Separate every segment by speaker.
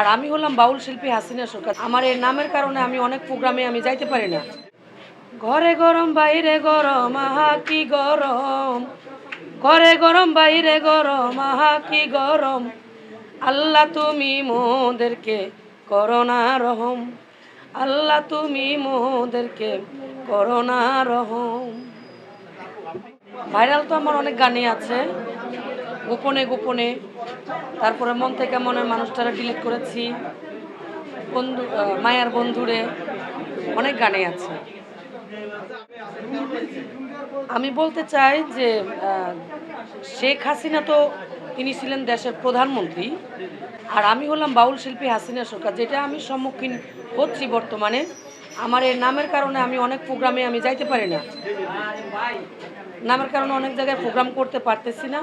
Speaker 1: আর আমি হলাম বাউল শিল্পী হাসিনা সরকার। আমার এই নামের কারণে আমি অনেক প্রোগ্রামে আমি যাইতে পারি না। ঘরে গরম, বাইরে গরম, আহা কি গরম। ঘরে গরম, বাইরে গরম, আহা কি গরম। আল্লাহ তুমি মোদেরকে করোনা রহম। আল্লাহ তুমি মোদেরকে করোনা রহম। ভাইরাল তো আমার অনেক গানই আছে। গোপনে গোপনে তারপরে মন থেকে মনের মানুষটারা ডিলিট করেছি। বন্ধু মায়ার বন্ধুরে অনেক গানে আছে। আমি বলতে চাই যে শেখ হাসিনা তো তিনি ছিলেন দেশের প্রধানমন্ত্রী, আর আমি হলাম বাউল শিল্পী হাসিনা সরকার, যেটা আমি সম্মুখীন হচ্ছি বর্তমানে। আমার এই নামের কারণে আমি অনেক প্রোগ্রামে আমি যাইতে পারি না। নামের কারণে অনেক জায়গায় প্রোগ্রাম করতে পারতেছি না।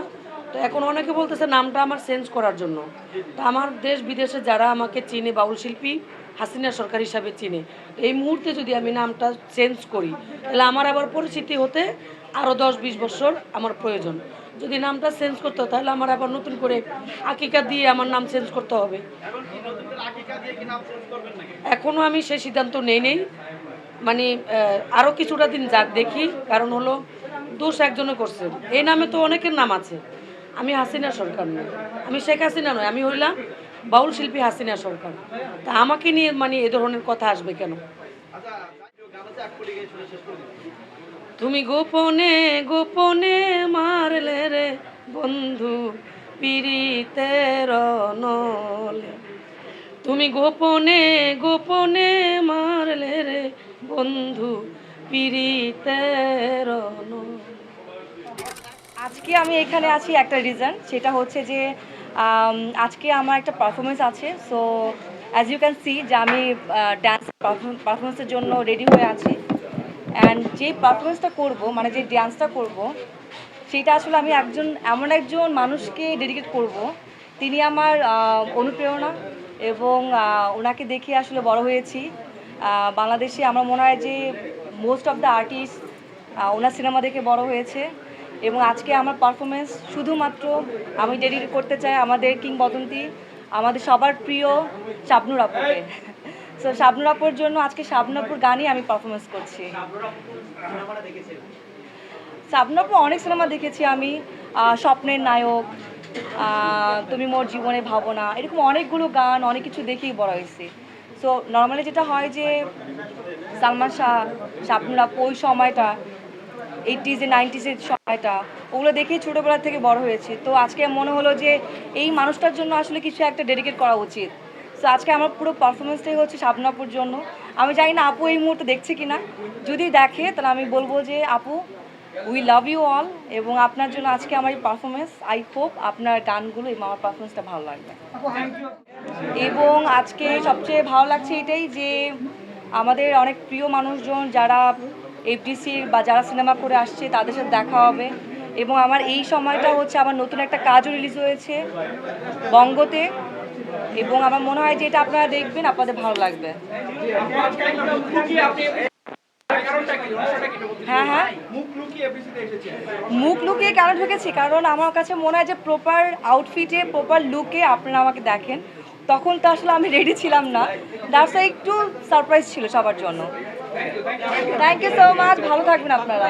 Speaker 1: তো এখন অনেকে বলতেছে নামটা আমার চেঞ্জ করার জন্য। তো আমার দেশ বিদেশে যারা আমাকে চিনে বাউল শিল্পী, হাসিনা সরকার হিসাবে চিনে, এই মুহূর্তে যদি আমি নামটা চেঞ্জ করি, তাহলে আমার আবার পরিচিতি হতে আরও দশ বিশ বছর আমার প্রয়োজন। যদি নামটা চেঞ্জ করতে হয়, তাহলে আমার আবার নতুন করে আকিকা দিয়ে আমার নাম চেঞ্জ করতে হবে। এখনও আমি সেই সিদ্ধান্ত নেই নেই। মানে আরও কিছুটা দিন যাক দেখি। কারণ হলো দোষ একজনে করছে। এই নামে তো অনেকের নাম আছে। আমি হাসিনা সরকার নই। আমি শেখ হাসিনা নই, আমি হইলাম বাউল শিল্পী হাসিনা সরকার। তা আমাকে নিয়ে মানে এ ধরনের কথা আসবে কেন? তুমি গোপনে গোপনে মারলে রে বন্ধু পিরিতের নলে তুমি গোপনে গোপনে মারলে রে বন্ধু পিরিতের নলে
Speaker 2: আজকে আমি এখানে আছি একটা রিজন সেটা হচ্ছে যে আজকে আমার একটা পারফরমেন্স আছে। So as you can see যে আমি ড্যান্স পারফরমেন্সের জন্য রেডি হয়ে আছি। অ্যান্ড যে পারফরমেন্সটা করব মানে যে ডান্সটা করব, সেটা আসলে আমি একজন, এমন একজন মানুষকে ডেডিকেট করব। তিনি আমার অনুপ্রেরণা এবং ওনাকে দেখে আসলে বড় হয়েছি। বাংলাদেশে আমার মনে হয় যে মোস্ট অফ দ্য আর্টিস্ট ওনার সিনেমা দেখে বড় হয়েছে। এবং আজকে আমার পারফরমেন্স শুধুমাত্র আমি ডেডিকেট করতে চাই আমাদের কিংবদন্তি, আমাদের সবার প্রিয় শাবনুর আপুকে। সো শাবনুর আপুর জন্য আজকে শাবনুর আপুর গানই আমি পারফরমেন্স করছি। শাবনুর আপুর অনেক সিনেমা দেখেছি আমি স্বপ্নের নায়ক তুমি মোর জীবনে ভাবনা, এরকম অনেকগুলো গান, অনেক কিছু দেখেই বড় হয়েছি। সো নর্মালি যেটা হয় যে, সালমান শাহ, শাবনুর আপু ওই সময়টা এইটিজে নাইনটিজের সময়টা, ওগুলো দেখেই ছোটোবেলা থেকে বড় হয়েছে। তো আজকে মনে হলো যে এই মানুষটার জন্য আসলে কিছু একটা ডেডিকেট করা উচিত। সো আজকে আমার পুরো পারফরমেন্সটাই হচ্ছে শাবনাপুর জন্য। আমি জানি না আপু এই মুহূর্তে দেখছে কি না যদি দেখে, তাহলে আমি বলব যে, আপু উই লাভ ইউ অল এবং আপনার জন্য আজকে আমার এই পারফরমেন্স আই হোপ আপনার গানগুলো এবং আমার পারফরমেন্সটা ভালো লাগবে। এবং আজকে সবচেয়ে ভালো লাগছে এটাই যে, আমাদের অনেক প্রিয় মানুষজন যারা এফডিসির বা যারা সিনেমা করে আসছে, তাদের সাথে দেখা হবে। এবং আমার এই সময়টা হচ্ছে আমার নতুন একটা কাজও রিলিজ হয়েছে বঙ্গতে। এবং আমার মনে হয় যে এটা আপনারা দেখবেন, আপনাদের ভালো লাগবে। হ্যাঁ হ্যাঁ। মুখ লুকিয়ে কেন ঢুকেছি? কারণ আমার কাছে মনে হয় যে প্রপার আউটফিটে প্রপার লুকে আপনারা আমাকে দেখেন। তখন তো আসলে আমি রেডি ছিলাম না। দ্যাটস একটু সারপ্রাইজ ছিল সবার জন্য। থ্যাংক ইউ সো মাচ ভালো থাকবেন আপনারা।